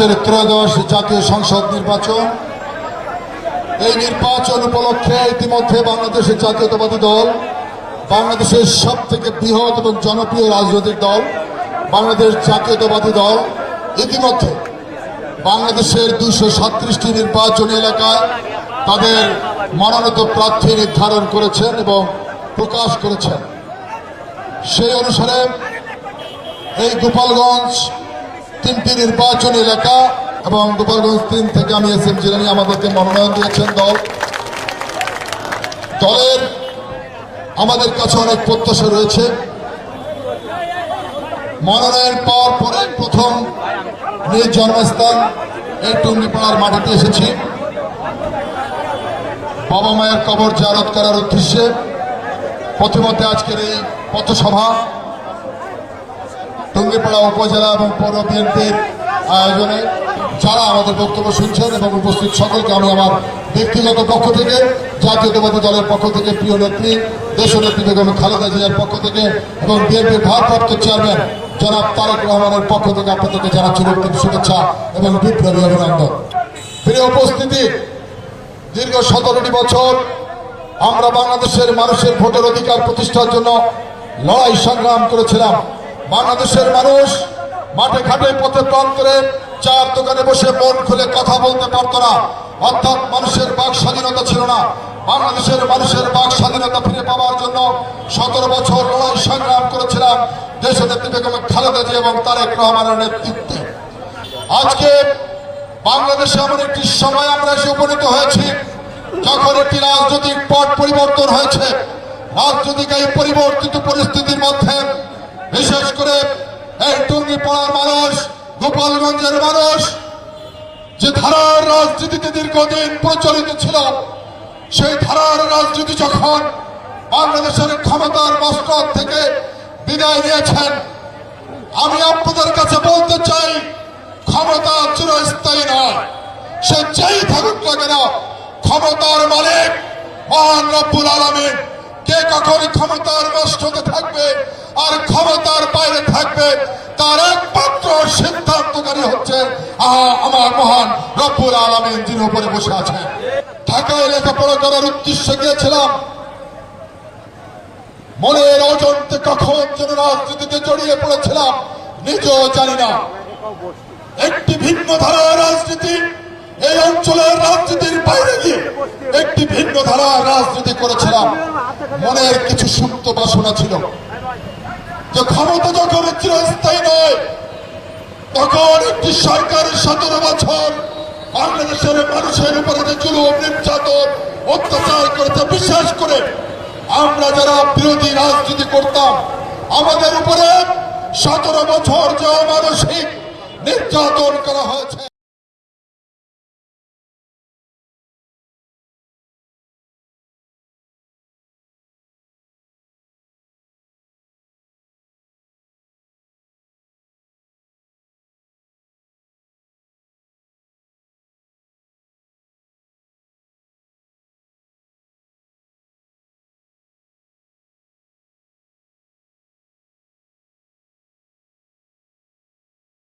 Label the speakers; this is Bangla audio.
Speaker 1: বাংলাদেশের ত্রয়োদশ জাতীয় সংসদ নির্বাচন। এই নির্বাচন উপলক্ষে ইতিমধ্যে বাংলাদেশের জাতীয়তাবাদী দল, বাংলাদেশের সব থেকে বৃহৎ এবং জনপ্রিয় রাজনৈতিক দল, বাংলাদেশ জাতীয়তাবাদী দল। ইতিমধ্যে বাংলাদেশের দুইশো সাত্রিশটি নির্বাচনী এলাকায় তাদের মনোনীত প্রার্থী নির্ধারণ করেছেন এবং প্রকাশ করেছেন। সেই অনুসারে এই গোপালগঞ্জ তিনটি নির্বাচন এলাকা এবং গোপালগঞ্জ তিন থেকে আমি এস এম জিলানি আমাদেরকে মনোনয়ন দিয়েছেন দল। দলের আমাদের কাছে অনেক প্রত্যাশা রয়েছে। মনোনয়ন পাওয়ার পরে প্রথম নিজ জন্মস্থান এই টুঙ্গিপাড়ার মাটিতে এসেছি। বাবা মায়ের কবর জারত করার উদ্দেশ্যে প্রথমত আজকের এই পথসভা টুঙ্গিপাড়া উপজেলা এবং পৌর বিএনপির আয়োজনে যারা আমাদের বক্তব্য শুনছেন এবং উপস্থিত সকলকে আমি আমার ব্যক্তিগত পক্ষ থেকে, জাতীয়তাবাদী দলের পক্ষ থেকে, প্রিয় নেত্রী, দেশনেত্রী বেগম খালেদা জিয়ার পক্ষ থেকে এবং বিএনপির ভারপ্রাপ্ত চেয়ারম্যান জনাব তারেক রহমানের পক্ষ থেকে আপনাদেরকে জানাচ্ছি রক্তিম শুভেচ্ছা এবং বিপ্লবী অভিনন্দন। প্রিয় উপস্থিতি, দীর্ঘ সতেরোটি বছর আমরা বাংলাদেশের মানুষের ভোটের অধিকার প্রতিষ্ঠার জন্য লড়াই সংগ্রাম করেছিলাম। বাংলাদেশের মানুষ মাঠে ঘাটে পথে প্রান্তরে চার দোকানে বসে মন খুলে কথা বলতে পারত না। অর্থাৎ মানুষের বাক স্বাধীনতা ছিল না। বাংলাদেশের মানুষের বাক স্বাধীনতা ফিরে পাওয়ার জন্য সতেরো বছর লড়াই সংগ্রাম করেছিলাম দেশনেত্রী বেগম খালেদা জি এবং তারেক রহমানের নেতৃত্বে। আজকে বাংলাদেশে এমন একটি সময় আমরা এসে উপনীত হয়েছি, যখন একটি রাজনৈতিক পট পরিবর্তন হয়েছে। রাজনৈতিক এই পরিবর্তিত পরিস্থিতির মধ্যে বিশেষ করে এই টুঙ্গি পড়ার মানুষ, গোপালগঞ্জের মানুষ, যে ধারার রাজনীতিতে দীর্ঘদিন প্রচলিত ছিল, সেই ধারার রাজনীতি যখন বাংলাদেশের ক্ষমতার মস্তক থেকে বিদায় নিয়েছেন, আমি আপনাদের কাছে বলতে চাই, ক্ষমতা চিরস্থায়ী নয়। সে যেই থাকুক না কেন, ক্ষমতার মালিক মহান রব্বুল আলমিন। কে কখন ক্ষমতার মস্তকে থাকবে আর ক্ষমতার বাইরে থাকবে, তার একমাত্র সিদ্ধান্তকারী হচ্ছে আমার মহান রব্বুল আলমিন যিনি উপরে বসে আছেন। ঢাকায় লেখাপড়া করার উদ্দেশ্যে গিয়েছিলাম। মনের অজন্তে কখন যেন রাজনীতিতে জড়িয়ে পড়েছিলাম, নিজেও জানি না। একটি ভিন্ন ধারার রাজনীতি এই অঞ্চলের রাজনীতির বাইরে গিয়ে একটি ভিন্ন ধারার রাজনীতি করেছিলাম। মনের কিছু সুপ্ত বাসনা ছিল। যে ক্ষমতা যখন চিরস্থায়ী নয়, তখন একটি সরকারের সতেরো বছর বাংলাদেশের মানুষের উপরে যে জুলুম, নির্যাতন, অত্যাচার করেছে বিশেষ করে আমরা যারা বিরোধী রাজনীতি করতাম, আমাদের উপরে সতেরো বছর যে মানসিক নির্যাতন করা হয়েছে